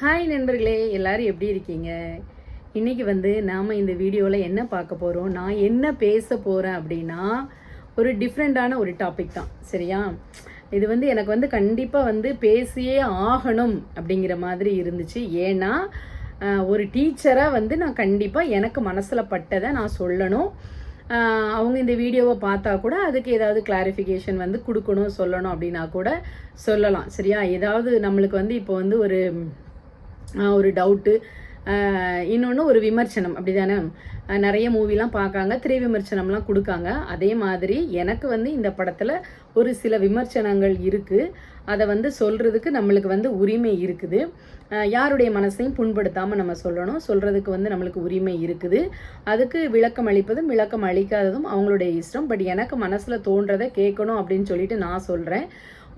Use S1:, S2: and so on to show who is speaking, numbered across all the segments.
S1: Hi நண்பர்களே எல்லாரும் எப்படி இருக்கீங்க? இன்னைக்கு வந்து நாம் இந்த வீடியோவில் என்ன பார்க்க போகிறோம் நான் என்ன பேச போகிறேன் அப்படின்னா ஒரு டிஃப்ரெண்ட்டான ஒரு டாபிக் தான். சரியா? இது வந்து எனக்கு வந்து கண்டிப்பாக வந்து பேசியே ஆகணும் அப்படிங்கிற மாதிரி இருந்துச்சு. ஏன்னா ஒரு டீச்சராக வந்து நான் கண்டிப்பாக எனக்கு மனசில் பட்டதை நான் சொல்லணும். அவங்க இந்த வீடியோவை பார்த்தா கூட அதுக்கு ஏதாவது கிளாரிஃபிகேஷன் வந்து கொடுக்கணும் சொல்லணும் அப்படின்னா கூட சொல்லலாம். சரியா? ஏதாவது நம்மளுக்கு வந்து இப்போ வந்து ஒரு ஒரு டவுட்டு இன்னொன்று ஒரு விமர்சனம் அப்படி தானே நிறைய மூவிலாம் பார்க்காங்க திரை விமர்சனம்லாம் கொடுக்காங்க. அதே மாதிரி எனக்கு வந்து இந்த படத்தில் ஒரு சில விமர்சனங்கள் இருக்குது அதை வந்து சொல்கிறதுக்கு நம்மளுக்கு வந்து உரிமை இருக்குது. யாருடைய மனசையும் புண்படுத்தாமல் நம்ம சொல்லணும். சொல்கிறதுக்கு வந்து நம்மளுக்கு உரிமை இருக்குது. அதுக்கு விளக்கம் அளிப்பதும் விளக்கம் அளிக்காததும் அவங்களுடைய இஷ்டம். பட் எனக்கு மனசில் தோன்றதை கேட்கணும் அப்படின்னு சொல்லிட்டு நான் சொல்கிறேன்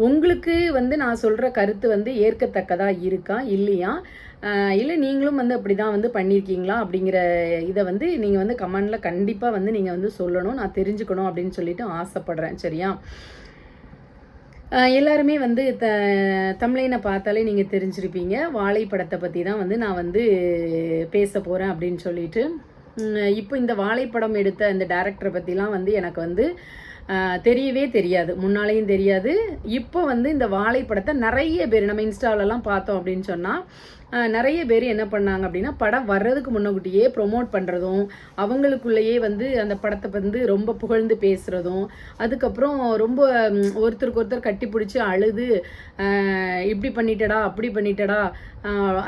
S1: உங்களுக்கு வந்து நான் சொல்கிற கருத்து வந்து ஏற்கத்தக்கதாக இருக்கா இல்லையா? இல்லை நீங்களும் வந்து அப்படி தான் வந்து பண்ணியிருக்கீங்களா அப்படிங்கிற இதை வந்து நீங்கள் வந்து கமெண்டில் கண்டிப்பாக வந்து நீங்கள் வந்து சொல்லணும் நான் தெரிஞ்சுக்கணும் அப்படின்னு சொல்லிட்டு ஆசைப்பட்றேன் சரியா? எல்லாருமே வந்து த தமிழைனை பார்த்தாலே நீங்கள் தெரிஞ்சிருப்பீங்க. வாழை படத்தை பற்றி தான் வந்து நான் வந்து பேச போகிறேன் அப்படின்னு சொல்லிட்டு. இப்போ இந்த வாழைப்படம் எடுத்த இந்த டேரக்டரை பற்றிலாம் வந்து எனக்கு வந்து தெரியவே தெரியாது. முன்னாலேயும் தெரியாது. இப்போ வந்து இந்த வாழைப்படத்தை நிறைய பேர் நம்ம இன்ஸ்டாலெல்லாம் பார்த்தோம் அப்படின்னு சொன்னால் நிறைய பேர் என்ன பண்ணாங்க அப்படின்னா படம் வர்றதுக்கு முன்னக்கூட்டியே ப்ரொமோட் பண்ணுறதும் அவங்களுக்குள்ளேயே வந்து அந்த படத்தை வந்து ரொம்ப புகழ்ந்து பேசுகிறதும் அதுக்கப்புறம் ரொம்ப ஒருத்தருக்கு ஒருத்தர் கட்டி பிடிச்சி அழுது இப்படி பண்ணிட்டடா அப்படி பண்ணிட்டடா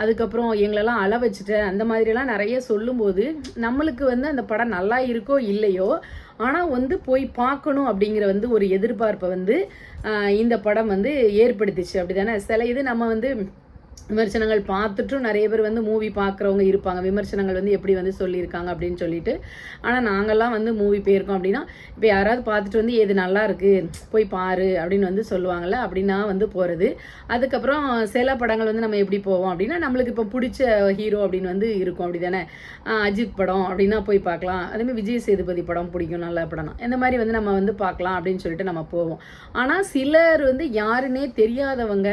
S1: அதுக்கப்புறம் எங்களெல்லாம் அள வச்சுட்டேன் அந்த மாதிரிலாம் நிறைய சொல்லும்போது நம்மளுக்கு வந்து அந்த படம் நல்லா இருக்கோ இல்லையோ ஆனால் வந்து போய் பார்க்கணும் அப்படிங்கிற வந்து ஒரு எதிர்பார்ப்பை வந்து இந்த படம் வந்து ஏற்படுத்திச்சு. அப்படி தானே சில இது நம்ம வந்து விமர்சனங்கள் பார்த்துட்டும் நிறைய பேர் வந்து மூவி பார்க்குறவங்க இருப்பாங்க. விமர்சனங்கள் வந்து எப்படி வந்து சொல்லியிருக்காங்க அப்படின்னு சொல்லிட்டு. ஆனால் நாங்கள்லாம் வந்து மூவி போயிருக்கோம் அப்படின்னா இப்போ யாராவது பார்த்துட்டு வந்து எது நல்லா இருக்குது போய் பாரு. அப்படின்னு வந்து சொல்லுவாங்கள்ல அப்படின்னா வந்து போகிறது அதுக்கப்புறம் சில படங்கள் வந்து நம்ம எப்படி போவோம் அப்படின்னா நம்மளுக்கு இப்போ பிடிச்ச ஹீரோ அப்படின்னு வந்து இருக்கும் அப்படி தானே அஜித் படம் அப்படின்னா போய் பார்க்கலாம். அதேமாதிரி விஜய் சேதுபதி படம் பிடிக்கும் நல்ல படம் இந்த மாதிரி வந்து நம்ம வந்து பார்க்கலாம் அப்படின்னு சொல்லிட்டு நம்ம போவோம். ஆனால் சிலர் வந்து யாருன்னே தெரியாதவங்க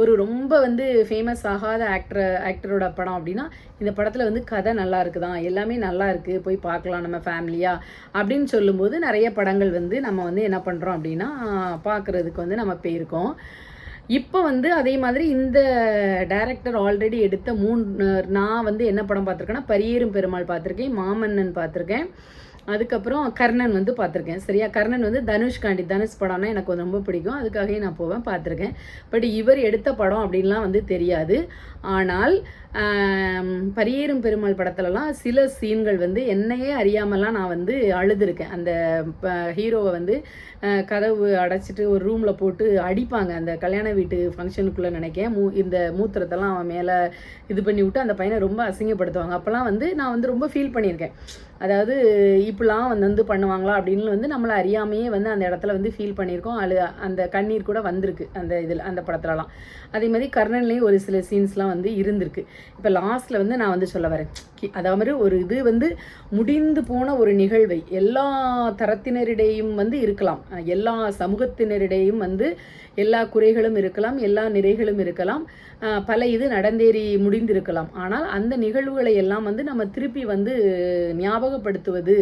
S1: ஒரு ரொம்ப வந்து ஃபேமஸ் ஆகாத ஆக்டர் ஆக்டரோட படம் அப்படின்னா இந்த படத்தில் வந்து கதை நல்லா இருக்குதான். எல்லாமே நல்லா இருக்குது போய் பார்க்கலாம் நம்ம ஃபேமிலியாக அப்படின்னு சொல்லும்போது நிறைய படங்கள் வந்து நம்ம வந்து என்ன பண்ணுறோம் அப்படின்னா பார்க்குறதுக்கு வந்து நம்ம போயிருக்கோம். இப்போ வந்து அதே மாதிரி இந்த டைரக்டர் ஆல்ரெடி எடுத்த மூணு நான் வந்து என்ன படம் பார்த்துருக்கேன்னா பரியேறும் பெருமாள் பார்த்துருக்கேன் மாமன்னன் பார்த்துருக்கேன். அதுக்கப்புறம் கர்ணன் வந்து பார்த்துருக்கேன். சரியா? கர்ணன் வந்து தனுஷ்காண்டி தனுஷ் படம்னா எனக்கு ரொம்ப பிடிக்கும். அதுக்காகவே நான் போவேன் பார்த்துருக்கேன். பட் இவர் எடுத்த படம் அப்படின்லாம் வந்து தெரியாது. ஆனால் பரியேறும் பெருமாள் படத்துலலாம் சில சீன்கள் வந்து என்னையே அறியாமலாம் நான் வந்து அழுதுருக்கேன். அந்த ஹீரோவை வந்து கதவு அடைச்சிட்டு ஒரு ரூமில் போட்டு அடிப்பாங்க. அந்த கல்யாண வீட்டு ஃபங்க்ஷனுக்குள்ளே நினைக்கேன். மூ இந்த மூத்திரத்தெல்லாம் அவன் மேலே இது பண்ணி விட்டு அந்த பையனை ரொம்ப அசிங்கப்படுத்துவாங்க. அப்போல்லாம் வந்து நான் வந்து ரொம்ப ஃபீல் பண்ணியிருக்கேன். அதாவது இப்படிலாம் வந்து வந்து பண்ணுவாங்களா? அப்படின்னு வந்து நம்மளை அறியாமையே வந்து அந்த இடத்துல வந்து ஃபீல் பண்ணியிருக்கோம். அழு அந்த கண்ணீர் கூட வந்திருக்கு அந்த இதில் அந்த படத்துலலாம். அதே மாதிரி கர்ணன்லேயும் ஒரு சில சீன்ஸ்லாம் வந்து இருந்திருக்கு. இப்போ லாஸ்ட்டில் வந்து நான் வந்து சொல்ல வரேன். கி- அதாவது ஒரு இது வந்து முடிந்து போன ஒரு நிகழ்வை எல்லா தரத்தினரிடையும் வந்து இருக்கலாம். எல்லா சமூகத்தினரிடையும் வந்து எல்லா குறைகளும் இருக்கலாம் எல்லா நிறைகளும் இருக்கலாம். பல இது நடந்தேறி முடிந்திருக்கலாம். ஆனால் அந்த நிகழ்வுகளை எல்லாம் வந்து நம்ம திருப்பி வந்து ஞாபகப்படுத்துவது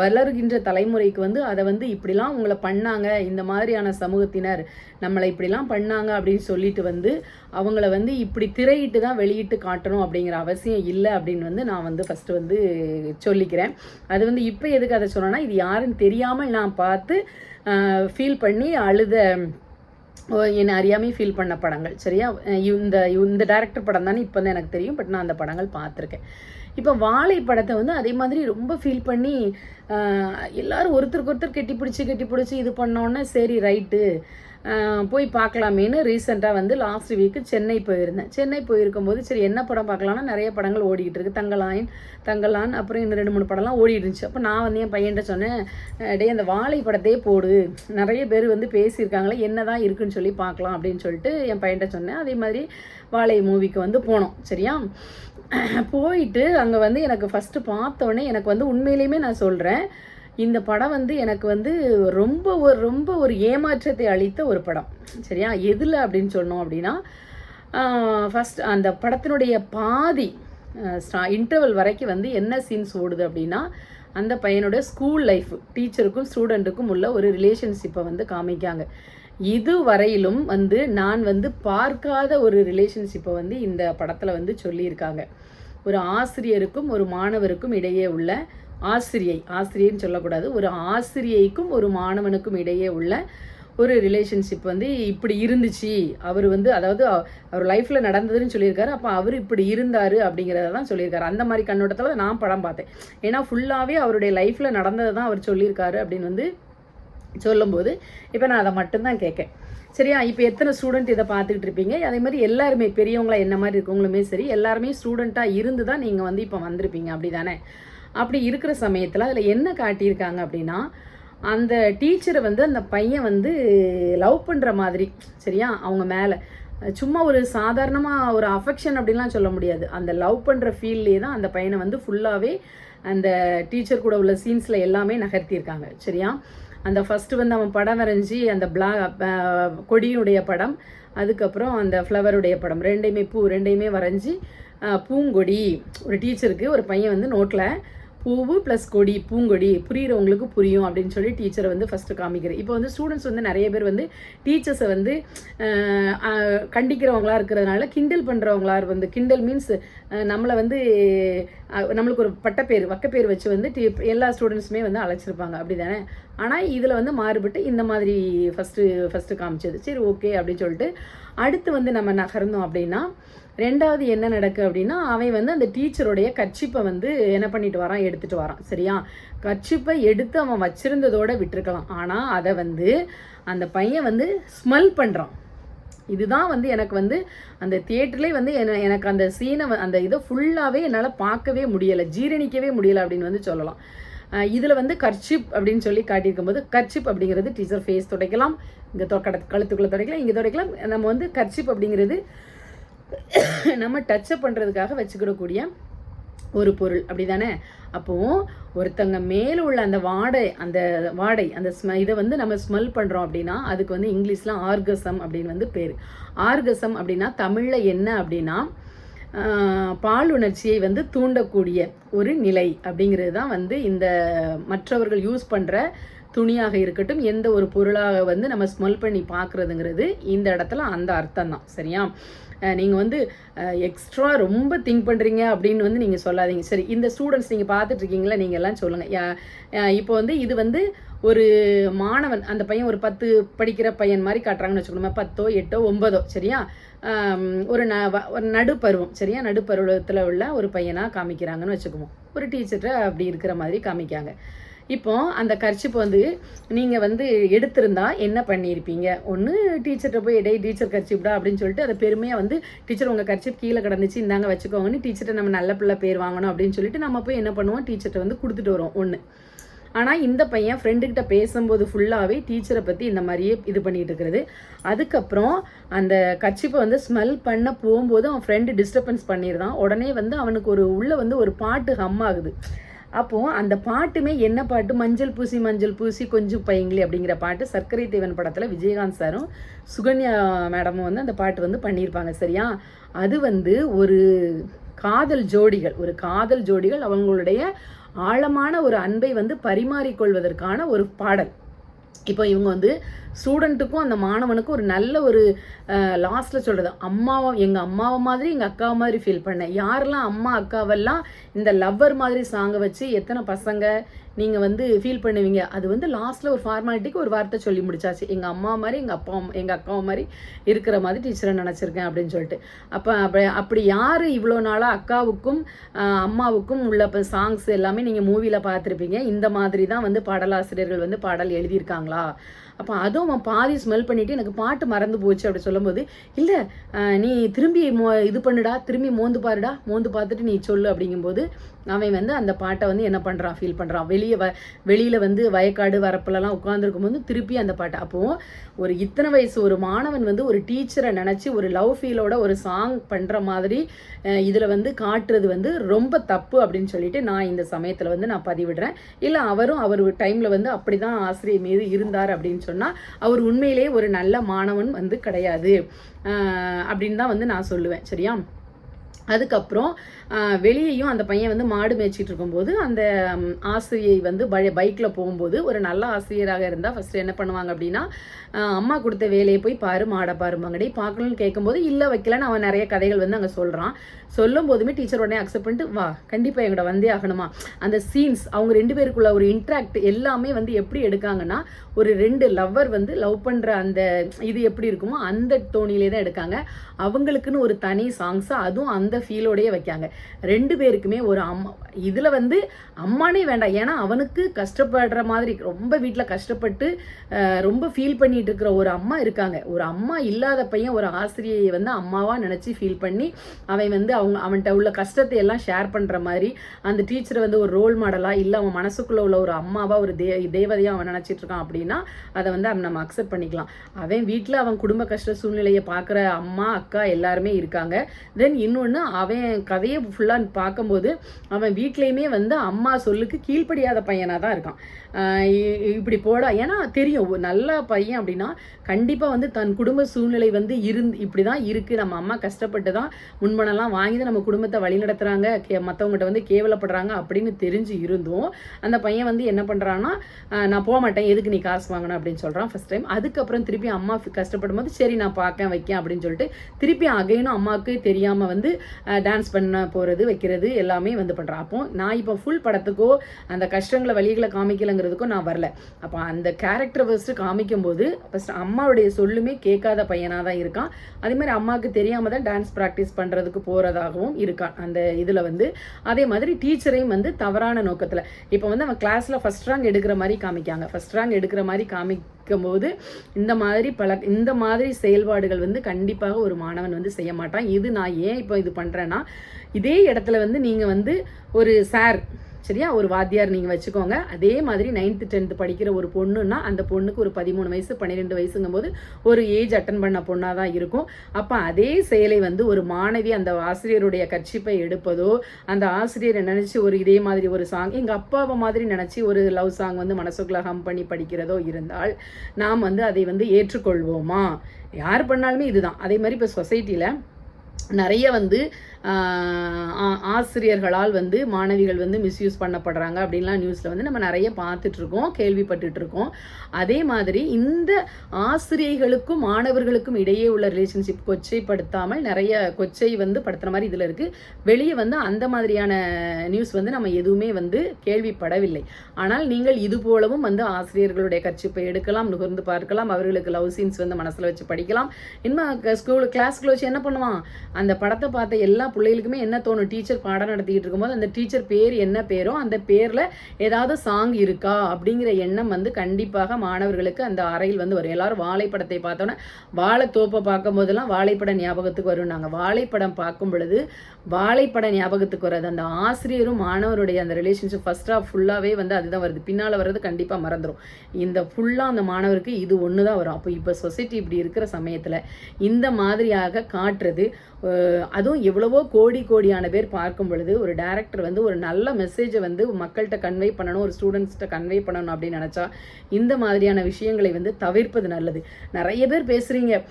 S1: வளர்கின்ற தலைமுறைக்கு வந்து அதை வந்து இப்படிலாம் உங்களை பண்ணாங்க இந்த மாதிரியான சமூகத்தினர் நம்மளை இப்படிலாம் பண்ணாங்க அப்படின்னு சொல்லிட்டு வந்து அவங்கள வந்து இப்படி திரையிட்டு தான் வெளியிட்டு காட்டணும் அப்படிங்கிற அவசியம் இல்லை அப்படின்னு வந்து நான் வந்து ஃபஸ்ட்டு வந்து சொல்லிக்கிறேன். அது வந்து இப்போ எதுக்கு அதை சொன்னேன்னா இது யாருன்னு தெரியாமல் நான் பார்த்து ஃபீல் பண்ணி அழுத என்னை அறியாமே ஃபீல் பண்ண படங்கள். சரியா? இந்த இந்த டேரக்டர் படம் தானே இப்போ தான் எனக்கு தெரியும் பட் நான் அந்த படங்கள் பார்த்துருக்கேன். இப்போ வாழை படத்தை வந்து அதே மாதிரி ரொம்ப ஃபீல் பண்ணி எல்லாரும் ஒருத்தருக்கு ஒருத்தர் கெட்டி பிடிச்சி கெட்டி பிடிச்சி இது பண்ணோன்னே சரி ரைட்டு போய் பார்க்கலாமேன்னு ரீசெண்டாக வந்து லாஸ்ட் வீக்கு சென்னை போயிருந்தேன். சென்னை போயிருக்கும்போது சரி என்ன படம் பார்க்கலாம்னா நிறைய படங்கள் ஓடிக்கிட்டு இருக்கு. தங்கலாயன் தங்கலான் அப்புறம் இந்த ரெண்டு மூணு படம்லாம் ஓடிட்டு இருந்துச்சு. அப்போ நான் வந்து என் பையன்கிட்ட சொன்னேன் டே அந்த வாழை படத்தையே போடு. நிறைய பேர் வந்து பேசியிருக்காங்களே என்ன தான் இருக்குன்னு சொல்லி பார்க்கலாம் அப்படின்னு சொல்லிட்டு என் பையன்கிட்ட சொன்னேன். அதே மாதிரி வாழை மூவிக்கு வந்து போனோம். சரியா? போயிட்டு அங்கே வந்து எனக்கு ஃபஸ்ட்டு பார்த்தோன்னே எனக்கு வந்து உண்மையிலேயுமே நான் சொல்கிறேன் இந்த படம் வந்து எனக்கு வந்து ரொம்ப ஒரு ரொம்ப ஒரு ஏமாற்றத்தை அளித்த ஒரு படம். சரியா? எதில் அப்படின்னு சொன்னோம் அப்படின்னா ஃபஸ்ட் அந்த படத்தினுடைய பாதி ஸ்டா இன்டர்வல் வரைக்கும் வந்து என்ன சீன்ஸ் ஓடுது அப்படின்னா அந்த பையனோட ஸ்கூல் லைஃப் டீச்சருக்கும் ஸ்டூடெண்ட்டுக்கும் உள்ள ஒரு ரிலேஷன்ஷிப்பை வந்து காமிக்காங்க. இது வரையிலும் வந்து நான் வந்து பார்க்காத ஒரு ரிலேஷன்ஷிப்பை வந்து இந்த படத்தில் வந்து சொல்லியிருக்காங்க. ஒரு ஆசிரியருக்கும் ஒரு மாணவருக்கும் இடையே உள்ள ஆசிரியை ஆசிரியைன்னு சொல்லக்கூடாது. ஒரு ஆசிரியைக்கும் ஒரு மாணவனுக்கும் இடையே உள்ள ஒரு ரிலேஷன்ஷிப் வந்து இப்படி இருந்துச்சு. அவர் வந்து அதாவது அவர் லைஃப்பில் நடந்ததுன்னு சொல்லியிருக்காரு. அப்போ அவர் இப்படி இருந்தார் அப்படிங்கிறத தான் சொல்லியிருக்காரு. அந்த மாதிரி கண்ணோட்டத்தில் நான் படம் பார்த்தேன். ஏன்னா ஃபுல்லாகவே அவருடைய லைஃப்பில் நடந்ததை தான் அவர் சொல்லியிருக்காரு அப்படின்னு வந்து சொல்லும்போது இப்போ நான் அதை மட்டும்தான் கேட்கேன். சரியா? இப்போ எத்தனை ஸ்டூடெண்ட் இதை பார்த்துக்கிட்டு இருப்பீங்க? அதே மாதிரி எல்லாருமே பெரியவங்களா என்ன மாதிரி இருக்கவங்களுமே சரி எல்லாருமே ஸ்டூடெண்ட்டாக இருந்து தான் நீங்கள் வந்து இப்போ வந்திருப்பீங்க. அப்படி தானே அப்படி இருக்கிற சமயத்தில் அதில் என்ன காட்டியிருக்காங்க அப்படின்னா அந்த டீச்சரை வந்து அந்த பையன் வந்து லவ் பண்ணுற மாதிரி சரியா? அவங்க மேலே. சும்மா ஒரு சாதாரணமாக ஒரு அஃபெக்ஷன் அப்படின்லாம் சொல்ல முடியாது. அந்த லவ் பண்ணுற ஃபீல்லே தான் அந்த பையனை வந்து ஃபுல்லாகவே அந்த டீச்சர் கூட உள்ள சீன்ஸில் எல்லாமே நகர்த்தியிருக்காங்க சரியா? அந்த ஃபஸ்ட்டு வந்து அவன் படம் வரைஞ்சி அந்த பிளா கொடியினுடைய படம் அதுக்கப்புறம் அந்த ஃப்ளவருடைய படம் ரெண்டையுமே பூ ரெண்டையுமே வரைஞ்சி பூங்கொடி. ஒரு டீச்சருக்கு ஒரு பையன் வந்து நோட்டில் பூவு ப்ளஸ் கொடி பூங்கொடி புரியுறவங்களுக்கு புரியும் அப்படின்னு சொல்லி டீச்சரை வந்து ஃபஸ்ட்டு காமிக்கிறேன் இப்போ வந்து ஸ்டூடெண்ட்ஸ் வந்து நிறைய பேர் வந்து டீச்சர்ஸை வந்து கண்டிக்கிறவங்களா இருக்கிறதுனால கிண்டல் பண்ணுறவங்களா வந்து கிண்டல் மீன்ஸ் நம்மளை வந்து நம்மளுக்கு ஒரு பட்டப்பேர் வக்கப்பேர் வச்சு வந்து டீ எல்லா ஸ்டூடெண்ட்ஸுமே வந்து அழைச்சிருப்பாங்க. அப்படி தானே ஆனால் இதில் வந்து மாறுபட்டு இந்த மாதிரி ஃபஸ்ட்டு ஃபஸ்ட்டு காமிச்சது. சரி ஓகே அப்படின்னு சொல்லிட்டு அடுத்து வந்து நம்ம நகர்ந்தோம் அப்படின்னா ரெண்டாவது என்ன நடக்கு அப்படின்னா அவன் வந்து அந்த டீச்சருடைய கட்சிப்பை வந்து என்ன பண்ணிட்டு வரான் எடுத்துட்டு வரான் சரியா? கட்சிப்பை எடுத்து அவன் வச்சிருந்ததோட விட்டுருக்கலாம். ஆனால் அதை வந்து அந்த பையன் வந்து ஸ்மெல் பண்ணுறான் இதுதான் வந்து எனக்கு வந்து அந்த தியேட்டர்லேயே வந்து எனக்கு அந்த சீனை அந்த இதை ஃபுல்லாகவே என்னால் பார்க்கவே முடியலை ஜீரணிக்கவே முடியலை அப்படின்னு வந்து சொல்லலாம். இதில் வந்து கர்ச்சிப் அப்படின்னு சொல்லி காட்டியிருக்கும் போது கர்ச்சிப் அப்படிங்கிறது டீச்சர் ஃபேஸ் துடைக்கலாம் இங்கே கழுத்துக்குள்ளே துடைக்கலாம் இங்கே துடைக்கலாம். நம்ம வந்து கர்ச்சிப் அப்படிங்கிறது நம்ம டச்சப் பண்ணுறதுக்காக வச்சுக்கிடக்கூடிய ஒரு பொருள். அப்படி தானே அப்போது ஒருத்தங்க மேலே உள்ள அந்த வாடை அந்த வாடை அந்த ஸ்மெ இதை வந்து நம்ம ஸ்மெல் பண்ணுறோம் அப்படின்னா அதுக்கு வந்து இங்கிலீஷில் ஆர்கசம் அப்படின்னு வந்து பேர். ஆர்கசம் அப்படின்னா தமிழில் என்ன அப்படின்னா பால் உணர்ச்சியை வந்து தூண்டக்கூடிய ஒரு நிலை அப்படிங்கிறது தான் வந்து இந்த மற்றவர்கள் யூஸ் பண்ணுற துணியாக இருக்கட்டும் எந்த ஒரு பொருளாக வந்து நம்ம ஸ்மெல் பண்ணி பார்க்குறதுங்கிறது இந்த இடத்துல அந்த அர்த்தம் தான். சரியா? நீங்கள் வந்து எக்ஸ்ட்ரா ரொம்ப திங்க் பண்ணுறீங்க அப்படின்னு வந்து நீங்கள் சொல்லாதீங்க. சரி இந்த ஸ்டூடெண்ட்ஸ் நீங்கள் பார்த்துட்ருக்கீங்களா நீங்கள் எல்லாம் சொல்லுங்கள் இப்போ வந்து இது வந்து ஒரு மாணவன் அந்த பையன் ஒரு பத்து படிக்கிற பையன் மாதிரி காட்டுறாங்கன்னு வச்சுக்கணுமே பத்தோ எட்டோ ஒன்பதோ சரியா? ஒரு ந ஒரு நடுப்பருவம் சரியா? நடுப்பருவத்தில் உள்ள ஒரு பையனாக காமிக்கிறாங்கன்னு வச்சுக்குவோம். ஒரு டீச்சர்கிட்ட அப்படி இருக்கிற மாதிரி காமிக்காங்க இப்போ அந்த கர்ச்சிப்பு வந்து நீங்கள் வந்து எடுத்திருந்தா என்ன பண்ணியிருப்பீங்க? ஒன்று டீச்சர்கிட்ட போய் எடை டீச்சர் கர்ச்சிப்டா அப்படின்னு சொல்லிட்டு அதை பெருமையாக வந்து டீச்சர் உங்கள் கர்ச்சிப் கீழே கிடந்துச்சு இந்தாங்க வச்சுக்கோங்கன்னு டீச்சர்கிட்ட நம்ம நல்ல பிள்ளை பேர் வாங்கணும் அப்படின்னு சொல்லிட்டு நம்ம போய் என்ன பண்ணுவோம்? டீச்சர்கிட்ட வந்து கொடுத்துட்டு வரோம் ஒன்று ஆனால் இந்த பையன் ஃப்ரெண்டுக்கிட்ட பேசும்போது ஃபுல்லாகவே டீச்சரை பற்றி இந்த மாதிரியே இது பண்ணிகிட்டு இருக்கிறது. அதுக்கப்புறம் அந்த கர்ச்சிப்பை வந்து ஸ்மெல் பண்ண போகும்போது அவன் ஃப்ரெண்டு டிஸ்டர்பன்ஸ் பண்ணிடுறான். உடனே வந்து அவனுக்கு ஒரு உள்ளே வந்து ஒரு பாட்டு ஹம் ஆகுது. அப்போது அந்த பாட்டுமே என்ன பாட்டு? மஞ்சள் பூசி மஞ்சள் பூசி கொஞ்சம் பையங்களே அப்படிங்கிற பாட்டு சர்க்கரை தேவன் படத்தில் விஜயகாந்த் சாரும் சுகன்யா மேடமும் வந்து அந்த பாட்டு வந்து பண்ணியிருப்பாங்க சரியா? அது வந்து ஒரு காதல் ஜோடிகள் ஒரு காதல் ஜோடிகள் அவங்களுடைய ஆழமான ஒரு அன்பை வந்து பரிமாறிக்கொள்வதற்கான ஒரு பாடல். இப்போ இவங்க வந்து ஸ்டூடெண்ட்டுக்கும் அந்த மாணவனுக்கும் ஒரு நல்ல ஒரு லாஸ்ட்டில் சொல்கிறது அம்மாவை எங்கள் அம்மாவை மாதிரி எங்கள் அக்காவை மாதிரி ஃபீல் பண்ணேன். யாரெல்லாம் அம்மா அக்காவெல்லாம் இந்த லவ்வர் மாதிரி சாங்கை வச்சு எத்தனை பசங்க நீங்கள் வந்து ஃபீல் பண்ணுவீங்க? அது வந்து லாஸ்ட்டில் ஒரு ஃபார்மாலிட்டிக்கு ஒரு வார்த்தை சொல்லி முடிச்சாச்சு. எங்கள் அம்மா மாதிரி எங்கள் அப்பா எங்கள் அக்காவை மாதிரி இருக்கிற மாதிரி டீச்சரை நினச்சிருக்கேன் அப்படின்னு சொல்லிட்டு. அப்போ அப்படி அப்படி யார் இவ்வளோ நாளாக அக்காவுக்கும் அம்மாவுக்கும் உள்ள இப்போ சாங்ஸ் எல்லாமே நீங்கள் மூவியில் பார்த்துருப்பீங்க. இந்த மாதிரி தான் வந்து பாடலாசிரியர்கள் வந்து பாடல் எழுதியிருக்காங்களா? அப்போ அதுவும் அவன் பாதி ஸ்மெல் பண்ணிவிட்டு எனக்கு பாட்டு மறந்து போச்சு அப்படி சொல்லும்போது இல்லை நீ திரும்பி மோ இது பண்ணுடா திரும்பி மோந்து பாருடா மோந்து பார்த்துட்டு நீ சொல்லு அப்படிங்கும்போது அவன் வந்து அந்த பாட்டை வந்து என்ன பண்ணுறான் ஃபீல் பண்ணுறான் வெளியே வ வெளியில் வந்து வயக்காடு வரப்புலலாம் உட்காந்துருக்கும் போது திருப்பி அந்த பாட்டை. அப்போது ஒரு இத்தனை வயசு ஒரு மாணவன் வந்து ஒரு டீச்சரை நினச்சி ஒரு லவ் ஃபீலோட ஒரு சாங் பண்ணுற மாதிரி இதில் வந்து காட்டுறது வந்து ரொம்ப தப்பு அப்படின்னு சொல்லிட்டு நான் இந்த சமயத்தில் வந்து நான் பதிவிடுறேன். இல்லை அவரும் அவர் டைமில் வந்து அப்படி தான் ஆசிரியர் மீது இருந்தார் அப்படின்னு சொன்னால் அவர் உண்மையிலேயே ஒரு நல்ல மாணவன் வந்து கிடையாது. அப்படின்னு தான் வந்து நான் சொல்லுவேன். சரியா? அதுக்கப்புறம் வெளியேயும் அந்த பையன் வந்து மாடு மேய்ச்சிட்டு இருக்கும்போது அந்த ஆசிரியை வந்து பைக்கில் போகும்போது ஒரு நல்ல ஆசிரியராக இருந்தால் ஃபஸ்ட்டு என்ன பண்ணுவாங்க அப்படின்னா அம்மா கொடுத்த வேலையை போய் பாரு மாடை பாருமாங்கடி பார்க்கணும்னு கேட்கும்போது இல்லை வைக்கலன்னு அவன் நிறைய கதைகள் வந்து அங்கே சொல்கிறான் சொல்லும் போதுமே டீச்சர் உடனே அக்செப்ட் பண்ணிட்டு வா கண்டிப்பாக எங்கூட வந்தே ஆகணுமா? அந்த சீன்ஸ் அவங்க ரெண்டு பேருக்குள்ள ஒரு இன்ட்ராக்ட் எல்லாமே வந்து எப்படி எடுக்காங்கன்னா ஒரு ரெண்டு லவ்வர் வந்து லவ் பண்ணுற அந்த இது எப்படி இருக்குமோ அந்த தோணியிலே தான் எடுக்காங்க. அவங்களுக்குன்னு ஒரு தனி சாங்ஸாக அதுவும் அந்த ஃபீலோடையே வைக்காங்க. ரெண்டு பேருக்குமே ஒரு அம்மா இதில் வந்து அம்மானே வேண்டாம். ஏன்னா அவனுக்கு கஷ்டப்படுற மாதிரி ரொம்ப வீட்டில் கஷ்டப்பட்டு ரொம்ப ஃபீல் பண்ணிட்டு இருக்கிற ஒரு அம்மா இருக்காங்க. ஒரு அம்மா இல்லாத பையன் ஒரு ஆசிரியை வந்து அம்மாவாக நினச்சி ஃபீல் பண்ணி அவன் வந்து அவங்க அவன்கிட்ட உள்ள கஷ்டத்தை எல்லாம் ஷேர் பண்ணுற மாதிரி அந்த டீச்சரை வந்து ஒரு ரோல் மாடலாக இல்லை அவன் மனசுக்குள்ளே உள்ள ஒரு அம்மாவாக ஒரு தே தேவதையாக அவன் நினச்சிட்டு இருக்கான் அப்படின்னா அதை வந்து அவன் நம்ம அக்செப்ட் பண்ணிக்கலாம். அவன் வீட்டில் அவன் குடும்ப கஷ்ட சூழ்நிலையை பார்க்குற அம்மா அக்கா எல்லாருமே இருக்காங்க. தென் இன்னொன்று அவன் கதையை ஃபுல்லாக பார்க்கும்போது அவன் வீட்லேயுமே வந்து அம்மா சொல்லுக்கு கீழ்ப்படியாத பையனாக தான் இருக்கான். இ- இப்படி போடா. ஏன்னா தெரியும் நல்ல பையன் அப்படின்னா கண்டிப்பாக வந்து தன் குடும்ப சூழ்நிலை வந்து இருந்து இப்படி தான் இருக்குது நம்ம அம்மா கஷ்டப்பட்டு தான் முன்பணம்லாம் வாங்கி தான் நம்ம குடும்பத்தை வழிநடத்துகிறாங்க கே மற்றவங்ககிட்ட வந்து கேவலப்படுறாங்க அப்படின்னு தெரிஞ்சு இருந்தும். அந்த பையன் வந்து என்ன பண்ணுறான்னா நான் போக மாட்டேன். எதுக்கு நீ காசு வாங்கணும் அப்படின்னு சொல்கிறான் ஃபர்ஸ்ட் டைம் அதுக்கப்புறம் திருப்பி அம்மா கஷ்டப்படும் போது சரி நான் பார்க்கேன் வைக்கேன் அப்படின்னு சொல்லிட்டு திருப்பி அகைனும் அம்மாவுக்கு தெரியாமல் வந்து டான்ஸ் பண்ண போகிறது வைக்கிறது எல்லாமே வந்து பண்ணுறான் அப்போ நான் இப்போ ஃபுல் படத்துக்கோ அந்த கஷ்டங்களை வழிகளை காமிக்கலைங்கிறதுக்கோ நான் வரல. அப்போ அந்த கேரக்டர் ஃபஸ்ட்டு காமிக்கும்போது ஃபஸ்ட் அம்மாவுடைய சொல்லுமே கேட்காத பையனாக தான் இருக்கான். அதே மாதிரி அம்மாவுக்கு தெரியாமல் தான் டான்ஸ் ப்ராக்டிஸ் பண்ணுறதுக்கு போகிறதாகவும் இருக்கான். அந்த இதில் வந்து அதே மாதிரி டீச்சரையும் வந்து தவறான நோக்கத்தில். இப்போ வந்து அவன் கிளாஸில் ஃபஸ்ட் ரேங்க் எடுக்கிற மாதிரி காமிக்காங்க. ஃபஸ்ட் ரேங்க் எடுக்கிற மாதிரி காமி போது இந்த மாதிரி பல இந்த மாதிரி செயல்பாடுகள் வந்து கண்டிப்பாக ஒரு மாணவன் வந்து செய்ய மாட்டான். இது நான் ஏன் இப்போ இது பண்ணுறேன்னா இதே இடத்துல வந்து நீங்கள் வந்து ஒரு சார் சரியா? ஒரு வாத்தியார் நீங்கள் வச்சுக்கோங்க. அதே மாதிரி நைன்த்து டென்த்து படிக்கிற ஒரு பொண்ணுன்னா அந்த பொண்ணுக்கு ஒரு பதிமூணு வயசு பன்னிரெண்டு வயசுங்கும் போது ஒரு ஏஜ் அட்டன் பண்ண பொண்ணாக தான் இருக்கும். அப்போ அதே செயலை வந்து ஒரு மாணவி அந்த ஆசிரியருடைய கட்சிப்பை எடுப்பதோ அந்த ஆசிரியரை நினச்சி ஒரு இதே மாதிரி ஒரு சாங் எங்கள் அப்பாவை மாதிரி நினச்சி ஒரு லவ் சாங் வந்து மனசுக்குள்ள ஹம் பண்ணி படிக்கிறதோ இருந்தால் நாம் வந்து அதை வந்து ஏற்றுக்கொள்வோமா? யார் பண்ணாலுமே இதுதான். அதே மாதிரி இப்போ சொசைட்டியில் நிறைய வந்து ஆ- ஆசிரியர்களால் வந்து மாணவிகள் வந்து மிஸ்யூஸ் பண்ணப்படுறாங்க அப்படின்லாம் நியூஸில் வந்து நம்ம நிறைய பார்த்துட்ருக்கோம் கேள்விப்பட்டுட்டு இருக்கோம் அதே மாதிரி இந்த ஆசிரியர்களுக்கும் மாணவர்களுக்கும் இடையே உள்ள ரிலேஷன்ஷிப் கொச்சைப்படுத்தாமல் நிறைய கொச்சை வந்து படுத்துகிற மாதிரி இதில் இருக்குது வெளியே வந்து அந்த மாதிரியான நியூஸ் வந்து நம்ம எதுவுமே வந்து கேள்விப்படவில்லை. ஆனால் நீங்கள் இது போலவும் வந்து ஆசிரியர்களுடைய கட்சிப்பை எடுக்கலாம் நுகர்ந்து பார்க்கலாம் அவர்களுக்கு லவ் சீன்ஸ் வந்து மனசில் வச்சு படிக்கலாம். இன்னும் ஸ்கூல் கிளாஸ்க்குள்ள வச்சு என்ன பண்ணுவான்? அந்த படத்தை பார்த்த எல்லா பிள்ளைகளுக்குமே என்ன தோணும்? டீச்சர் பாடம் நடத்திக்கிட்டு இருக்கும்போது அந்த டீச்சர் பேர் என்ன பேரோ அந்த பேரில் ஏதாவது சாங் இருக்கா? அப்படிங்கிற எண்ணம் வந்து கண்டிப்பாக மாணவர்களுக்கு அந்த அறையில் வந்து வரும். எல்லாரும் வாழைப்படத்தை பார்த்தோன்னே வாழைத்தோப்பை பார்க்கும் போதெல்லாம் வாழைப்படம் ஞாபகத்துக்கு வரும் நாங்கள் வாழைப்படம் பார்க்கும் பொழுது வாழைப்படம் ஞாபகத்துக்கு வராது. அந்த ஆசிரியரும் மாணவருடைய அந்த ரிலேஷன்ஷிப் ஃபஸ்ட் ஆஃப் ஃபுல்லாகவே வந்து அதுதான் வருது. பின்னால் வர்றது கண்டிப்பாக மறந்துடும் இந்த ஃபுல்லாக அந்த மாணவருக்கு இது ஒன்று தான் வரும். அப்போ இப்போ சொசைட்டி இப்படி இருக்கிற சமயத்தில் இந்த மாதிரியாக காட்டுறது அதுவும் எவ்வளவோ கோடி கோடியான பேர் பார்க்கும் பொழுது ஒரு டேரக்டர் வந்து ஒரு நல்ல மெசேஜை வந்து மக்கள்கிட்ட கன்வே பண்ணணும் ஒரு ஸ்டூடெண்ட்ஸ்கிட்ட கன்வே பண்ணணும் அப்படின்னு நினச்சா இந்த மாதிரியான விஷயங்களை வந்து தவிர்ப்பது நல்லது. நிறைய பேர் பேசுகிறீங்க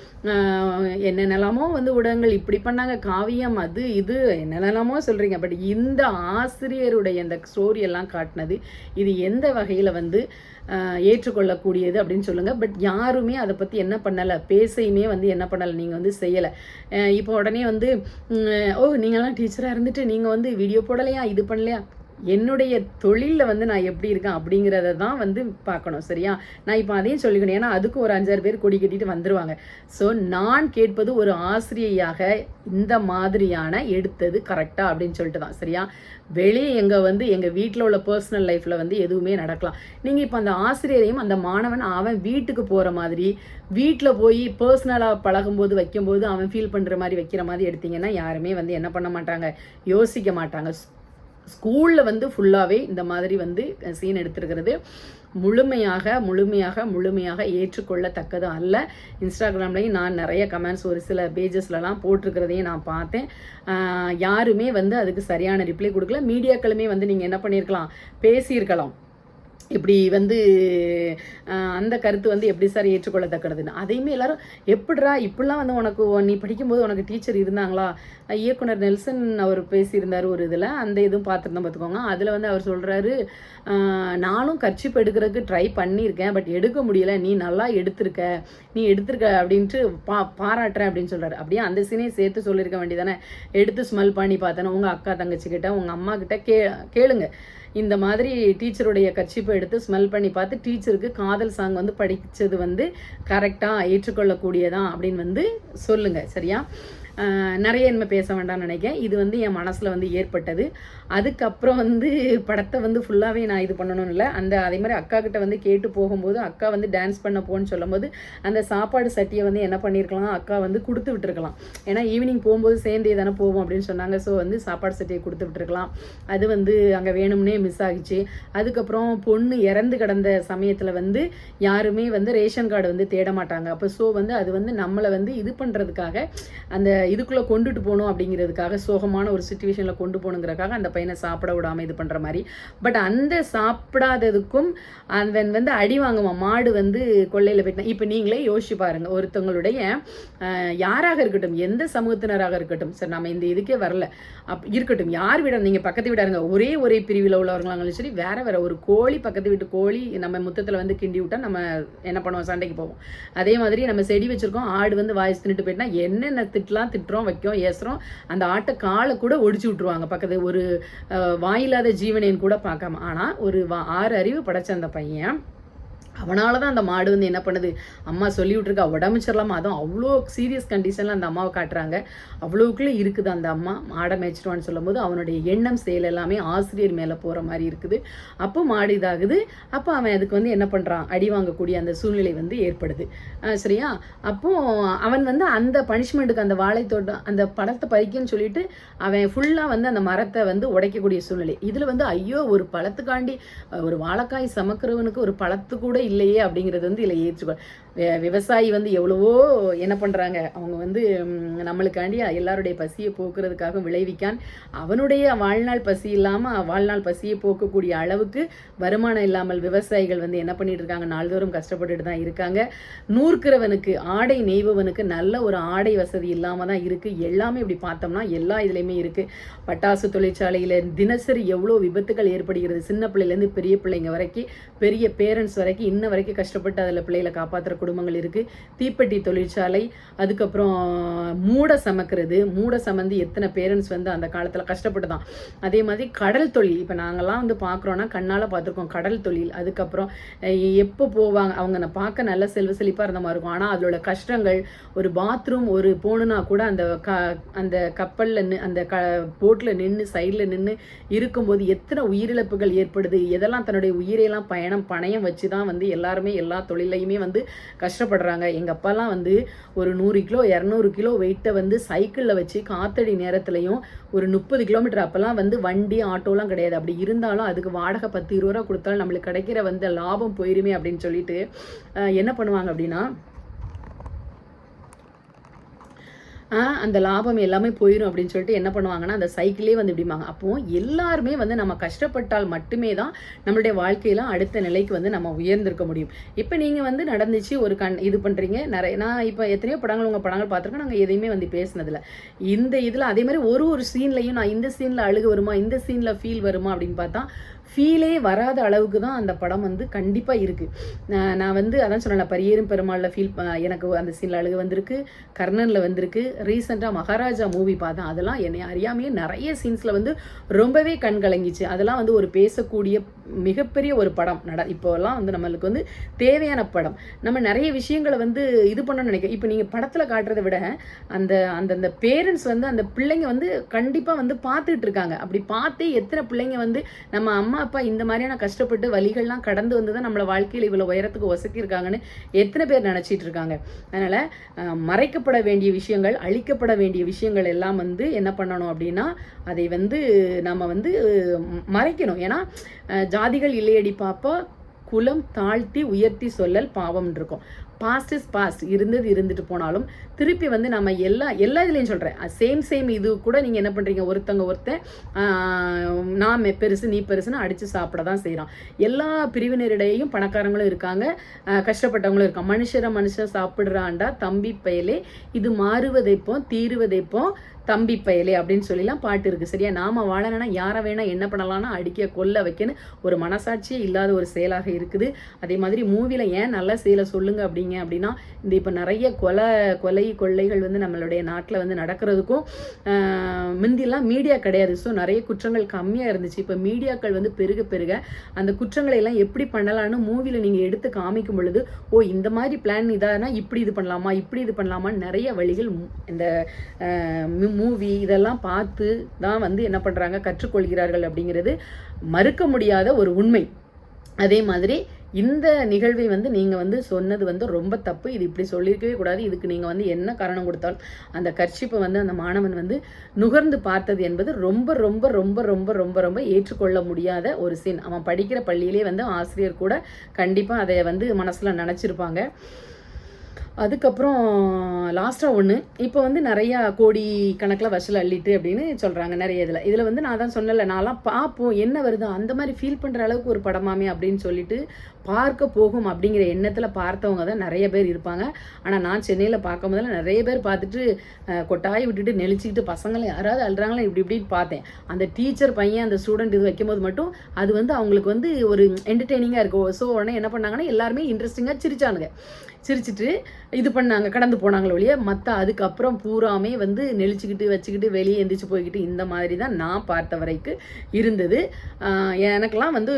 S1: என்னென்னலாமோ வந்து ஊடகங்கள் இப்படி பண்ணாங்க காவியம் அது இது என்னென்னலாமோ சொல்கிறீங்க பட் இந்த ஆசிரியருடைய இந்த ஸ்டோரி எல்லாம் காட்டினது இது எந்த வகையில் வந்து ஏற்றுக்கொள்ளக்கூடியது அப்படின்னு சொல்லுங்கள் பட் யாருமே அதை பற்றி என்ன பண்ணலை. பேசையுமே வந்து என்ன பண்ணலை. நீங்கள் வந்து செய்யலை. இப்போ உடனே வந்து ஓ நீங்களாம் டீச்சராக இருந்துட்டு நீங்கள் வந்து வீடியோ போடலையா? இது பண்ணலையா? என்னுடைய தொழிலில் வந்து நான் எப்படி இருக்கேன் அப்படிங்கிறத தான் வந்து பார்க்கணும் சரியா? நான் இப்போ அதையும் சொல்லிக்கணும். ஏன்னா அதுக்கு ஒரு அஞ்சாறு பேர் கொடி கட்டிட்டு வந்துருவாங்க. ஸோ நான் கேட்பது ஒரு ஆசிரியையாக இந்த மாதிரியான எடுத்தது கரெக்டாக அப்படின்னு சொல்லிட்டு தான் சரியா? வெளியே எங்கள் வந்து எங்கள் வீட்டில் உள்ள பர்சனல் லைஃப்பில் வந்து எதுவுமே நடக்கலாம். நீங்கள் இப்போ அந்த ஆசிரியரையும் அந்த மாணவன் அவன் வீட்டுக்கு போகிற மாதிரி வீட்டில் போய் பர்சனலாக பழகும்போது வைக்கும்போது அவன் ஃபீல் பண்ணுற மாதிரி வைக்கிற மாதிரி எடுத்தீங்கன்னா யாருமே வந்து என்ன பண்ண மாட்டாங்க? யோசிக்க மாட்டாங்க. ஸ்கூலில் வந்து ஃபுல்லாகவே இந்த மாதிரி வந்து சீன் எடுத்திருக்கிறது. முழுமையாக முழுமையாக முழுமையாக ஏற்றுக்கொள்ளத்தக்கது அல்ல. இன்ஸ்டாகிராம்லேயும் நான் நிறைய கமெண்ட்ஸ் ஒரு சில பேஜஸ்லலாம் போட்டிருக்கிறதையும் நான் பார்த்தேன். யாருமே வந்து அதுக்கு சரியான ரிப்ளை கொடுக்கல. மீடியாக்களுமே வந்து நீங்கள் என்ன பண்ணியிருக்கலாம் பேசியிருக்கலாம். இப்படி வந்து அந்த கருத்து வந்து எப்படி சார் ஏற்றுக்கொள்ளத்தக்கதுன்னு? அதையுமே எல்லாரும் எப்படிரா இப்படிலாம் வந்து உனக்கு நீ படிக்கும்போது உனக்கு டீச்சர் இருந்தாங்களா? இயக்குனர் நெல்சன் அவர் பேசியிருந்தார் ஒரு இதில் அந்த இதுவும் பார்த்துருந்தோம் பார்த்துக்கோங்க. அதில் வந்து அவர் சொல்கிறாரு நானும் கர்ச்சிப் எடுக்கிறதுக்கு ட்ரை பண்ணியிருக்கேன் பட் எடுக்க முடியல. நீ நல்லா எடுத்திருக்க. நீ எடுத்திருக்க அப்படின்ட்டு பா பாராட்டுறேன் அப்படின்னு சொல்கிறாரு அப்படியே அந்த சீனையும் சேர்த்து சொல்லியிருக்க வேண்டியதானே? எடுத்து ஸ்மெல் பண்ணி பார்த்தேன்னா உங்கள் அக்கா தங்கச்சிக்கிட்ட உங்கள் அம்மா கிட்ட கே கேளுங்க. இந்த மாதிரி டீச்சருடைய கர்ச்சிப்பை எடுத்து ஸ்மெல் பண்ணி பார்த்து டீச்சருக்கு காதல் சாங் வந்து படித்தது வந்து கரெக்டாக ஏற்றுக்கொள்ளக்கூடியதான் அப்படின்னு வந்து சொல்லுங்கள் சரியா? நிறைய நம்ம பேச வேண்டாம்னு நினைக்கிறேன். இது வந்து என் மனசில் வந்து ஏற்பட்டது. அதுக்கப்புறம் வந்து படத்தை வந்து ஃபுல்லாகவே நான் இது பண்ணணும்னு இல்லை. அந்த அதே மாதிரி அக்கா கிட்ட வந்து கேட்டு போகும்போது அக்கா வந்து டான்ஸ் பண்ண போன்னு சொல்லும்போது அந்த சாப்பாடு சட்டியை வந்து என்ன பண்ணியிருக்கலாம் அக்கா வந்து கொடுத்து விட்டுருக்கலாம். ஏன்னா ஈவினிங் போகும்போது சேர்ந்தே தானே போவோம் அப்படின்னு சொன்னாங்க. ஸோ வந்து சாப்பாடு சட்டியை கொடுத்து விட்டுருக்கலாம். அது வந்து அங்கே வேணும்னே மிஸ் ஆகிச்சு. அதுக்கப்புறம் பொண்ணு இறந்து கிடந்த சமயத்தில் வந்து யாருமே வந்து ரேஷன் கார்டு வந்து தேட மாட்டாங்க. அப்போ ஸோ வந்து அது வந்து நம்மளை வந்து இது பண்ணுறதுக்காக அந்த இதுக்குள்ளே கொண்டுட்டு போகணும் அப்படிங்கிறதுக்காக சோகமான ஒரு சுச்சுவேஷனில் கொண்டு போகணுங்கிறதுக்காக அந்த பையனை சாப்பிட விடாமல் இது பண்ணுற மாதிரி. பட் அந்த சாப்பிடாததுக்கும் அவன் வந்து அடி வாங்குவான். மாடு வந்து கொள்ளையில் போயிட்டான் இப்போ நீங்களே யோசிச்சு பாருங்கள் ஒருத்தவங்களுடைய யாராக இருக்கட்டும் எந்த சமூகத்தினராக இருக்கட்டும் சார் நம்ம இந்த இதுக்கே வரல. அப் இருக்கட்டும் யார் வீட நீங்கள் பக்கத்து வீடாருங்க. ஒரே ஒரே பிரிவில் உள்ளவர்களாங்களும் சரி வேற வேற ஒரு கோழி பக்கத்து வீட்டு கோழி நம்ம முத்தத்தில் வந்து கிண்டி விட்டால் நம்ம என்ன பண்ணுவோம்? சண்டைக்கு போவோம். அதே மாதிரி நம்ம செடி வச்சிருக்கோம். ஆடு வந்து வாய்ஸ் தின்னுட்டு போயிட்டா என்னென்ன திட்டலாம் திட்டுறோம் வைக்கோம் ஏசுறோம். அந்த ஆட்டை காலை கூட ஒடிச்சு விட்டுருவாங்க. பக்கத்து ஒரு வாயில்லாத ஜீவனேன்னு கூட பார்க்காம. ஆனால் ஒரு வா- ஆறு அறிவு படைச்ச அந்த பையன் அவனால தான் அந்த மாடு வந்து என்ன பண்ணுது? அம்மா சொல்லி விட்டுருக்கா உடம்பு சரியில்லாமல் அதுவும் அவ்வளோ சீரியஸ் கண்டிஷனில் அந்த அம்மாவை காட்டுறாங்க. அவ்வளோக்குள்ளே இருக்குது அந்த அம்மா. மாடை மேய்ச்சிடுவான்னு சொல்லும்போது அவனுடைய எண்ணம் செயல் எல்லாமே ஆசிரியர் மேலே போகிற மாதிரி இருக்குது. அப்போ மாடு இதாகுது. அப்போ அவன் அதுக்கு வந்து என்ன பண்ணுறான் அடி வாங்கக்கூடிய அந்த சூழ்நிலை வந்து ஏற்படுது. சரியா? அப்போ அவன் வந்து அந்த பனிஷ்மெண்ட்டுக்கு அந்த வாழைத்தோட்டம் அந்த பழத்தை பறிக்கன்னு சொல்லிட்டு அவன் ஃபுல்லாக வந்து அந்த மரத்தை வந்து உடைக்கக்கூடிய சூழ்நிலை. இதில் வந்து ஐயோ ஒரு பழத்துக்காண்டி ஒரு வாழைக்காய் சமக்கிறவனுக்கு ஒரு பழத்து கூட இல்லையே அப்படிங்கிறது வந்து இதில் ஏற்றுக்கொள் விவசாயி வந்து எவ்வளவோ என்ன பண்ணுறாங்க அவங்க வந்து நம்மளுக்காண்டி எல்லாருடைய பசியை போக்குறதுக்காக விளைவிக்கான். அவனுடைய வாழ்நாள் பசி இல்லாமல் வாழ்நாள் பசியை போக்கக்கூடிய அளவுக்கு வருமானம் இல்லாமல் விவசாயிகள் வந்து என்ன பண்ணிட்டு இருக்காங்க? நாள்தோறும் கஷ்டப்பட்டுட்டு தான் இருக்காங்க. நூற்கிறவனுக்கு ஆடை நெய்பவனுக்கு நல்ல ஒரு ஆடை வசதி இல்லாமல் தான் இருக்குது எல்லாமே இப்படி பார்த்தோம்னா எல்லா இதுலேயுமே இருக்குது பட்டாசு தொழிற்சாலையில் தினசரி எவ்வளோ விபத்துகள் ஏற்படுகிறது. சின்ன பிள்ளைலேருந்து பெரிய பிள்ளைங்க வரைக்கும் பெரிய பேரண்ட்ஸ் வரைக்கும் இன்ன வரைக்கும் கஷ்டப்பட்டு அதில் பிள்ளைகளை காப்பாற்றுற குடும்பங்கள் இருக்குது தீப்பெட்டி தொழிற்சாலை அதுக்கப்புறம் மூட சமைக்கிறது. மூட சமந்து எத்தனை பேரண்ட்ஸ் வந்து அந்த காலத்தில் கஷ்டப்பட்டு தான் அதே மாதிரி கடல் தொழில். இப்போ நாங்கள்லாம் வந்து பார்க்குறோன்னா கண்ணால் பார்த்துருக்கோம் கடல் தொழில். அதுக்கப்புறம் எப்போ போவாங்க அவங்க நான் பார்க்க நல்ல செல்வ செழிப்பாக இருந்த மாதிரி இருக்கும். ஆனால் அதோட கஷ்டங்கள் ஒரு பாத்ரூம் ஒரு போகணுன்னா கூட அந்த க அந்த கப்பலில் அந்த க போட்டில் நின்று சைடில் நின்று இருக்கும்போது எத்தனை உயிரிழப்புகள் ஏற்படுது. எதெல்லாம் தன்னுடைய உயிரையெல்லாம் பயணம் பணயம் வச்சு தான் வந்து எல்லாருமே எல்லா தொழிலையுமே வந்து கஷ்டப்படுறாங்க. எங்கள் அப்பாலாம் வந்து ஒரு நூறு கிலோ இரநூறு கிலோ வெயிட்டை வந்து சைக்கிளில் வச்சு காத்தடி நேரத்துலையும் ஒரு முப்பது கிலோமீட்டர் அப்போல்லாம் வந்து வண்டி ஆட்டோலாம் கிடையாது. அப்படி இருந்தாலும் அதுக்கு வாடகை பத்து இருபது ரூபா கொடுத்தாலும் நம்மளுக்கு கிடைக்கிற வந்து லாபம் போயிருமே அப்படின்னு சொல்லிட்டு என்ன பண்ணுவாங்க அப்படின்னா அந்த லாபம் எல்லாமே போயிடும் அப்படின்னு சொல்லிட்டு என்ன பண்ணுவாங்கன்னா அந்த சைக்கிளே வந்து இப்படிமாங்க அப்போ எல்லாருமே வந்து நம்ம கஷ்டப்பட்டால் மட்டுமே தான் நம்மளுடைய வாழ்க்கையில அடுத்த நிலைக்கு வந்து நம்ம உயர்ந்திருக்க முடியும். இப்போ நீங்க வந்து நடந்துச்சு ஒரு கண் இது பண்றீங்க நிறைய நான் இப்போ எத்தனையோ படங்கள் உங்க படங்கள் பார்த்துருக்கேன் நாங்கள் எதையுமே வந்து பேசினதில்ல. இந்த இதில் அதே மாதிரி ஒரு ஒரு சீன்லையும் நான் இந்த சீனில் அழுக வருமா இந்த சீனில் ஃபீல் வருமா அப்படின்னு பார்த்தா ஃபீலே வராத அளவுக்கு தான் அந்த படம் வந்து கண்டிப்பாக இருக்குது நான் வந்து அதான் சொன்னேன் பரியேறும் பெருமாளில் ஃபீல் எனக்கு அந்த சீனில் அழகு வந்திருக்கு கர்ணனில் வந்திருக்கு ரீசெண்டாக மகாராஜா மூவி பார்த்தேன். அதெல்லாம் என்னை அறியாமையே நிறைய சீன்ஸில் வந்து ரொம்பவே கண் கலங்கிச்சு. அதெல்லாம் வந்து ஒரு பேசக்கூடிய மிகப்பெரிய ஒரு படம். நட இப்போல்லாம் வந்து நம்மளுக்கு வந்து தேவையான படம். நம்ம நிறைய விஷயங்களை வந்து இது பண்ணணும்னு நினைக்கிறேன். இப்போ நீங்கள் படத்தில் காட்டுறதை விட அந்த அந்தந்த பேரண்ட்ஸ் வந்து அந்த பிள்ளைங்க வந்து கண்டிப்பாக வந்து பார்த்துட்டு இருக்காங்க. அப்படி பார்த்தே எத்தனை பிள்ளைங்க வந்து நம்ம அம்மா அப்பா இந்த மாதிரியான கஷ்டப்பட்டு வழிகள்லாம் கடந்து வந்து தான் நம்மளை வாழ்க்கையில் இவ்வளோ உயரத்துக்கு ஒசக்கியிருக்காங்கன்னு எத்தனை பேர் நினச்சிட்டு இருக்காங்க. அதனால் மறைக்கப்பட வேண்டிய விஷயங்கள் அழிக்கப்பட வேண்டிய விஷயங்கள் எல்லாம் வந்து என்ன பண்ணணும் அப்படின்னா அதை வந்து நம்ம வந்து மறைக்கணும். ஏன்னா ஜாதிகள் இல்லையடி பாப்பா குலம் தாழ்த்தி உயர்த்தி சொல்லல் பாவம் இருக்கும் பாஸ்ட் இஸ் பாஸ்ட் இருந்தது இருந்துட்டு போனாலும் திருப்பி வந்து நம்ம எல்லா எல்லா இதுலேயும் சொல்கிறேன் சேம் சேம் இது கூட நீங்கள் என்ன பண்ணுறீங்க ஒருத்தங்க ஒருத்தன் நான் பெருசு நீ பெருசுன்னு அடித்து சாப்பிட தான் செய்கிறான் எல்லா பிரிவினரிடையும் பணக்காரங்களும் இருக்காங்க. கஷ்டப்பட்டவங்களும் இருக்காங்க. மனுஷரை மனுஷன் சாப்பிட்றாண்டா தம்பி பயலே. இது மாறுவதைப்போ தீருவதைப்போ தம்பி பயலே அப்படின்னு சொல்லிலாம் பாட்டு இருக்குது சரியா? நாம வாழணும்னா யாரை வேணால் என்ன பண்ணலாம்னா அடிக்க கொல்ல வைக்கணும் ஒரு மனசாட்சியே இல்லாத ஒரு செயலாக இருக்குது. அதே மாதிரி மூவியில் ஏன் நல்ல செயலை சொல்லுங்கள் அப்படிங்க அப்படின்னா இந்த இப்போ நிறைய கொலை கொலை கொள்ளைகள் வந்து நம்மளுடைய நாட்டில் வந்து நடக்கிறதுக்கும் முந்திலாம் மீடியா கிடையாது. ஸோ நிறைய குற்றங்கள் கம்மியாக இருந்துச்சு. இப்போ மீடியாக்கள் வந்து பெருக பெருக அந்த குற்றங்களை எல்லாம் எப்படி பண்ணலான்னு மூவியில் நீங்கள் எடுத்து காமிக்கும் பொழுது ஓ இந்த மாதிரி பிளான் இதானா? இப்படி இது பண்ணலாமா? இப்படி இது பண்ணலாமான்னு நிறைய வழிகள் இந்த மூவி இதெல்லாம் பார்த்து தான் வந்து என்ன பண்ணுறாங்க கற்றுக்கொள்கிறார்கள் அப்படிங்கிறது மறுக்க முடியாத ஒரு உண்மை. அதே மாதிரி இந்த நிகழ்வை வந்து நீங்கள் வந்து சொன்னது வந்து ரொம்ப தப்பு. இது இப்படி சொல்லியிருக்கவே கூடாது. இதுக்கு நீங்கள் வந்து என்ன காரணம் கொடுத்தாலும் அந்த கர்ஷிப்பை வந்து அந்த மாணவன் வந்து நுகர்ந்து பார்த்தது என்பது ரொம்ப ரொம்ப ரொம்ப ரொம்ப ரொம்ப ரொம்ப ஏற்றுக்கொள்ள முடியாத ஒரு சீன் அவன் படிக்கிற பள்ளியிலே வந்து ஆசிரியர் கூட கண்டிப்பாக அதை வந்து மனசில் நினச்சிருப்பாங்க. அதுக்கப்புறம் லாஸ்ட்டாக ஒன்று இப்போ வந்து நிறையா கோடி கணக்கில் வசூல் அள்ளிட்டு அப்படின்னு சொல்கிறாங்க நிறைய இதில். இதில் வந்து நான் தான் சொன்னல நான்லாம் பார்ப்போம் என்ன வருதோ? அந்த மாதிரி ஃபீல் பண்ணுற அளவுக்கு ஒரு படமாமே அப்படின்னு சொல்லிட்டு பார்க்க போகும் அப்படிங்கிற எண்ணத்தில் பார்த்தவங்க தான் நிறைய பேர் இருப்பாங்க. ஆனால் நான் சென்னையில் பார்க்கும் போதெல்லாம் நிறைய பேர் பார்த்துட்டு கொட்டாயி கொட்டாய் விட்டுட்டு நெளிச்சிக்கிட்டு பசங்களை யாராவது அழுறாங்களா? இப்படி இப்படின்னு பார்த்தேன். அந்த டீச்சர் பையன் அந்த ஸ்டூடெண்ட் இது வைக்கும்போது மட்டும் அது வந்து அவங்களுக்கு வந்து ஒரு என்டர்டெய்னிங்காக இருக்கும். ஸோ உடனே என்ன பண்ணாங்கன்னா எல்லாருமே இன்ட்ரெஸ்டிங்காக சிரிச்சானுங்க. சிரிச்சிட்டு இது பண்ணாங்க கடந்து போனாங்களே ஒழிய மற்ற அதுக்கப்புறம் பூராமே வந்து நெளிச்சுக்கிட்டு வச்சுக்கிட்டு வெளியே எந்திரிச்சு போய்கிட்டு இந்த மாதிரி தான் நான் பார்த்த வரைக்கும் இருந்தது. எனக்கெல்லாம் வந்து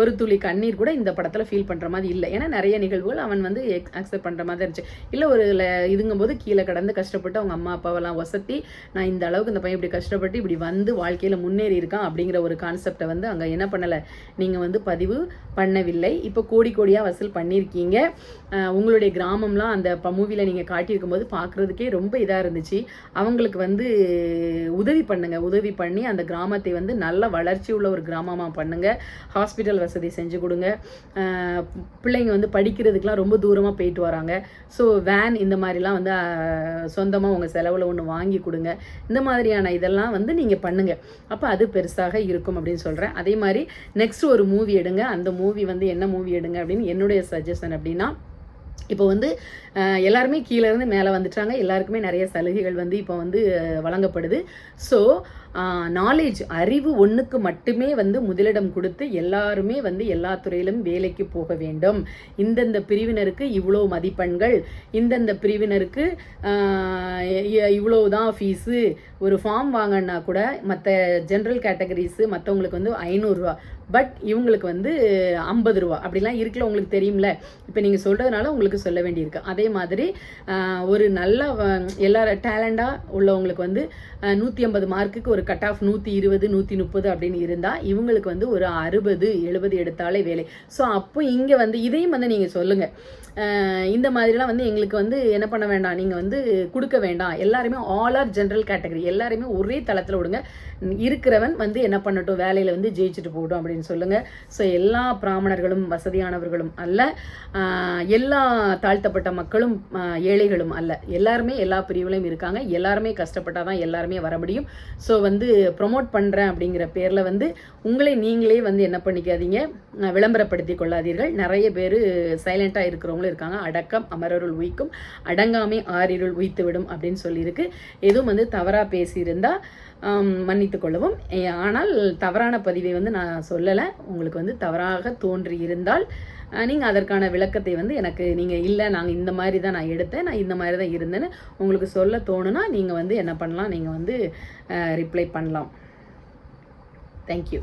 S1: ஒரு துளி கண்ணீர் கூட இந்த படத்தில் ஃபீல் பண்ணுற மாதிரி இல்லை. ஏன்னா நிறைய நிகழ்வுகள் அவன் வந்து அக்செப்ட் பண்ணுற மாதிரி இருந்துச்சு. இல்லை ஒரு இதுங்கும் இதுங்கும்போது கீழே கடந்து கஷ்டப்பட்டு அவங்க அம்மா அப்பாவெல்லாம் வசத்தி நான் இந்த அளவுக்கு இந்த பையன் இப்படி கஷ்டப்பட்டு இப்படி வந்து வாழ்க்கையில் முன்னேறி இருக்கான் அப்படிங்கிற ஒரு கான்செப்டை வந்து அங்கே என்ன பண்ணலை. நீங்கள் வந்து பதிவு பண்ணவில்லை. இப்போ கோடி கோடியாக வசூல் பண்ணியிருக்கீங்க. உங்களுடைய கிராமம்லாம் அந்த மூவியில் நீங்கள் காட்டியிருக்கும் போது பார்க்குறதுக்கே ரொம்ப இதாக இருந்துச்சு. அவங்களுக்கு வந்து உதவி பண்ணுங்கள் உதவி பண்ணி அந்த கிராமத்தை வந்து நல்ல வளர்ச்சி உள்ள ஒரு கிராமமாக பண்ணுங்கள் ஹாஸ்பிட்டல் வசதி செஞ்சு கொடுங்க. பிள்ளைங்க வந்து படிக்கிறதுக்கெலாம் ரொம்ப தூரமாக போயிட்டு வராங்க. ஸோ வேன் இந்த மாதிரிலாம் வந்து சொந்தமாக உங்கள் செலவில் ஒன்று வாங்கி கொடுங்க. இந்த மாதிரியான இதெல்லாம் வந்து நீங்கள் பண்ணுங்கள் அப்போ அது பெருசாக இருக்கும் அப்படின்னு சொல்கிறேன் அதே மாதிரி நெக்ஸ்ட் ஒரு மூவி எடுங்க. அந்த மூவி வந்து என்ன மூவி எடுங்க அப்படின்னு என்னுடைய சஜஷன் அப்படின்னா இப்போ வந்து எல்லாருமே கீழேருந்து மேலே வந்துட்டாங்க. எல்லாருக்குமே நிறைய சலுகைகள் வந்து இப்போ வந்து வழங்கப்படுது. ஸோ நாலேஜ் அறிவு ஒன்றுக்கு மட்டுமே வந்து முதலிடம் கொடுத்து எல்லாருமே வந்து எல்லா துறையிலும் வேலைக்கு போக வேண்டும். இந்தந்த பிரிவினருக்கு இவ்வளோ மதிப்பெண்கள் இந்தந்த பிரிவினருக்கு இவ்வளோ தான் ஃபீஸு ஒரு ஃபார்ம் வாங்கினா கூட மற்ற ஜென்ரல் கேட்டகரிஸு மற்றவங்களுக்கு வந்து ஐநூறுரூவா பட் இவங்களுக்கு வந்து ஐம்பது ரூபா. அப்படிலாம் இருக்குல்ல உங்களுக்கு தெரியும்ல? இப்போ நீங்கள் சொல்கிறதுனால உங்களுக்கு சொல்ல வேண்டியிருக்கு. அதே மாதிரி ஒரு நல்ல எல்லா டேலண்டாக உள்ளவங்களுக்கு வந்து நூற்றி ஐம்பது மார்க்குக்கு ஒரு கட் ஆஃப் நூற்றி இருபது நூற்றி முப்பது அப்படின்னு இருந்தால் இவங்களுக்கு வந்து ஒரு அறுபது எழுபது எடுத்தாலே வேலை. ஸோ அப்போ இங்கே வந்து இதையும் வந்து நீங்கள் சொல்லுங்கள் இந்த மாதிரிலாம் வந்து எங்களுக்கு வந்து என்ன பண்ண வேண்டாம்? நீங்கள் வந்து கொடுக்க வேண்டாம். எல்லாருமே ஆல் ஆர் ஜென்ரல் கேட்டகரி எல்லாருமே ஒரே தளத்தில் விடுங்க. இருக்கிறவன் வந்து என்ன பண்ணட்டும் வேலையில் வந்து ஜெயிச்சுட்டு போகட்டும் அப்படின்னு சொல்லுங்கள் ஸோ எல்லா பிராமணர்களும் வசதியானவர்களும் அல்ல. எல்லா தாழ்த்தப்பட்ட மக்களும் ஏழைகளும் அல்ல. எல்லாருமே எல்லா பிரிவுலையும் இருக்காங்க. எல்லாருமே கஷ்டப்பட்டால் தான் எல்லாருமே வர முடியும். ஸோ வந்து ப்ரொமோட் பண்ணுறேன் அப்படிங்கிற பேரில் வந்து உங்களை நீங்களே வந்து என்ன பண்ணிக்காதீங்க. விளம்பரப்படுத்தி கொள்ளாதீர்கள். நிறைய பேர் சைலண்ட்டாக இருக்கிறவங்களும் இருக்காங்க. அடக்கம் அமரருள் உயிக்கும் அடங்காமை ஆறிருள் உய்த்து விடும் அப்படின்னு சொல்லியிருக்கு. எதுவும் வந்து தவறாக பேசியிருந்தால் மன்னித்து கொள்ளவும். ஆனால் தவறான பதிவை வந்து நான் சொல்லலை. உங்களுக்கு வந்து தவறாக தோன்றி இருந்தால் நீங்கள் அதற்கான விளக்கத்தை வந்து எனக்கு நீங்கள் இல்லை நாங்கள் இந்த மாதிரி தான் நான் எடுத்தேன் நான் இந்த மாதிரி தான் இருந்தேன்னு உங்களுக்கு சொல்ல தோணுனா நீங்கள் வந்து என்ன பண்ணலாம்? நீங்கள் வந்து ரிப்ளை பண்ணலாம். தேங்க்யூ